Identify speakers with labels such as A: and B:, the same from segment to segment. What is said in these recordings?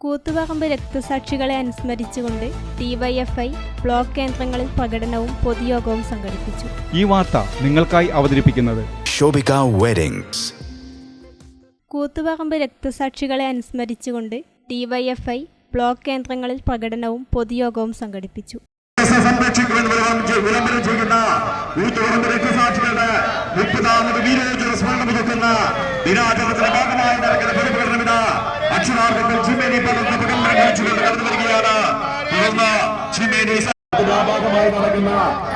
A: കൂത്തുപറമ്പ് രക്തസാക്ഷികളെ അനുസ്മരിച്ചുകൊണ്ട് DYFI block കേന്ദ്രങ്ങളിൽ പ്രകടനവും പൊതുയോഗവും സംഘടിപ്പിച്ചു.
B: ഈ വാർത്ത നിങ്ങൾക്കായി അവതരിപ്പിക്കുന്നത്
C: Shobika വെഡിങ്സ്.
A: കൂത്തുപറമ്പ് രക്തസാക്ഷികളെ അനുസ്മരിച്ചുകൊണ്ട് ഡിവൈഎഫ്ഐ ബ്ലോക്ക് കേന്ദ്രങ്ങളിൽ പ്രകടനവും പൊതുയോഗവും സംഘടിപ്പിച്ചു.
D: സംരക്ഷിക്കുവാൻ വിളംബരം ചെയ്യുന്ന ഊത്തുപറമ്പ് രക്തസാക്ഷികളുടെ മുപ്പതാമത് വീരോജ്വല സ്മരണം പുതുക്കുന്ന ദിനാചരണത്തിന്റെ ഭാഗമായി നടക്കുന്ന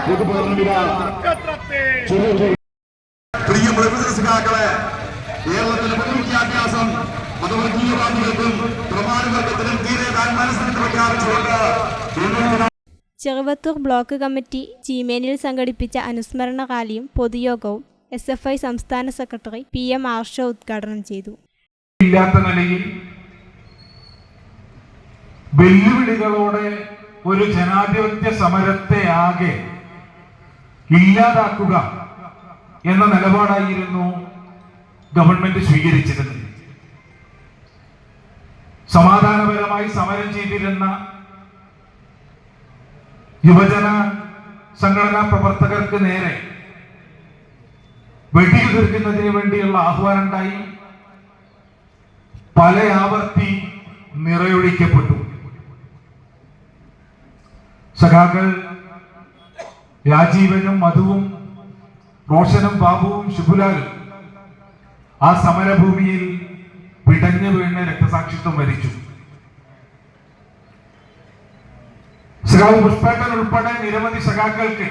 D: പൊതുപ്രകടനമിത പ്രിയമുള്ള ബിസിനസ്സുകാക്കളെ കേരളത്തിലെ പൊതുവിദ്യാഭ്യാസം മതവർഗീയവാദികൾക്കും പ്രമാണവർഗത്തിനും തീരെ താൻ മനസ്സിന് പ്രഖ്യാപിച്ചുകൊണ്ട്
A: ചെറുവത്തൂർ ബ്ലോക്ക് കമ്മിറ്റി ചീമേനിയിൽ സംഘടിപ്പിച്ച അനുസ്മരണ റാലിയും പൊതുയോഗവും എസ് എഫ് ഐ സംസ്ഥാന സെക്രട്ടറി പി എം ആർഷോ ഉദ്ഘാടനം ചെയ്തു.
E: ഇല്ലാത്ത നിലയിൽ വെല്ലുവിളികളോടെ ഒരു ജനാധിപത്യ സമരത്തെ ആകെ ഇല്ലാതാക്കുക എന്ന നിലപാടായിരുന്നു ഗവൺമെന്റ് സ്വീകരിച്ചിരുന്നത്. സമാധാനപരമായി സമരം ചെയ്തിരുന്ന യുവജന സംഘടനാ പ്രവർത്തകർക്ക് നേരെ വെടിയുതിർക്കുന്നതിന് വേണ്ടിയുള്ള ആഹ്വാനം ഉണ്ടായി പല ആവർത്തി നിറയൊഴിക്കപ്പെട്ടു. സഖാക്കൾ രാജീവനും മധുവും റോഷനും ബാബുവും ശുഭുലാലും ആ സമരഭൂമിയിൽ പിടഞ്ഞു വീണ് രക്തസാക്ഷിത്വം വരിച്ചു. സഖാവ് പുഷ്പേട്ടൻ ഉൾപ്പെടെ നിരവധി സഖാക്കൾക്ക്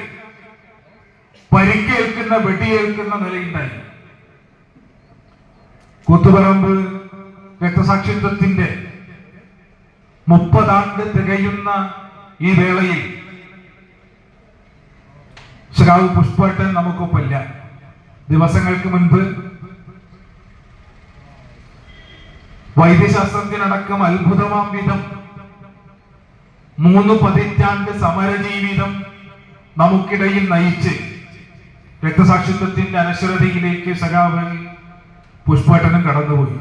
E: പരിക്കേൽക്കുന്ന വെടിയേൽക്കുന്ന നിലയുണ്ടായി. കൂത്തുപറമ്പ് രക്തസാക്ഷിത്വത്തിന്റെ മുപ്പതാണ്ട് തികയുന്ന ഈ വേളയിൽ ശ്രാവ് പുഷ്പട്ടൻ നമുക്കൊപ്പമില്ല. ദിവസങ്ങൾക്ക് മുൻപ് വൈദ്യശാസ്ത്രത്തിനടക്കം അത്ഭുതമാം വിധം മൂന്ന് പതിറ്റാണ്ട് സമരജീവിതം നമുക്കിടയിൽ നയിച്ച് രക്തസാക്ഷിത്വത്തിന്റെ അനശ്വരതയിലേക്ക് സഖാവ് പുഷ്പേട്ടനും കടന്നുപോയി.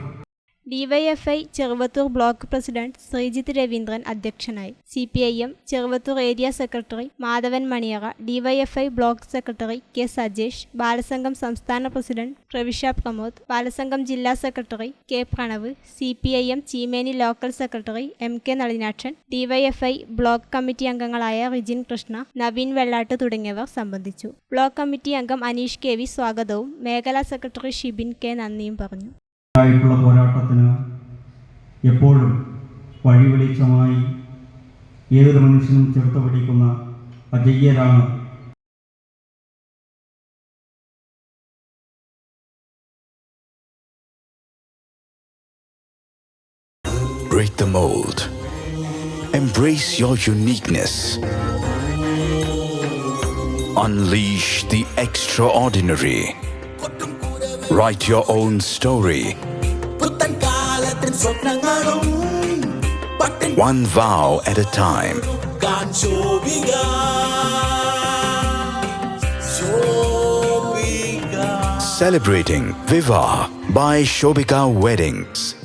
A: DYFI Cheruvathur block president Sreejith Raveendran അധ്യക്ഷനായി. C P I M Cheruvathur area secretary Madhavan Maniyara DYFI block secretary K Sajesh Balasangham സംസ്ഥാന പ്രസിഡന്റ് പ്രവിഷ പ്രമോദ് ബാലസംഘം ജില്ലാ secretary K Pranav C P I M Cheemeni local secretary M K Nalinakshan DYFI block committee അംഗങ്ങളായ റിജിൻ കൃഷ്ണ നവീൻ വെള്ളാട്ട് തുടങ്ങിയവർ സംബന്ധിച്ചു. Block committee അംഗം Aneesh K V സ്വാഗതവും മേഖലാ secretary Shibin K നന്ദിയും പറഞ്ഞു.
F: ആയിട്ടുള്ള പോരാട്ടത്തിന് എപ്പോഴും വഴിവെളിച്ചമായി ഏതൊരു മനുഷ്യനും ചേർത്ത് പിടിക്കുന്ന അജയ്യരാണ്
C: Break the mold. Embrace your uniqueness. Unleash the extraordinary. Write your own story. One vow at a time. Celebrating Viva by Shobika Weddings.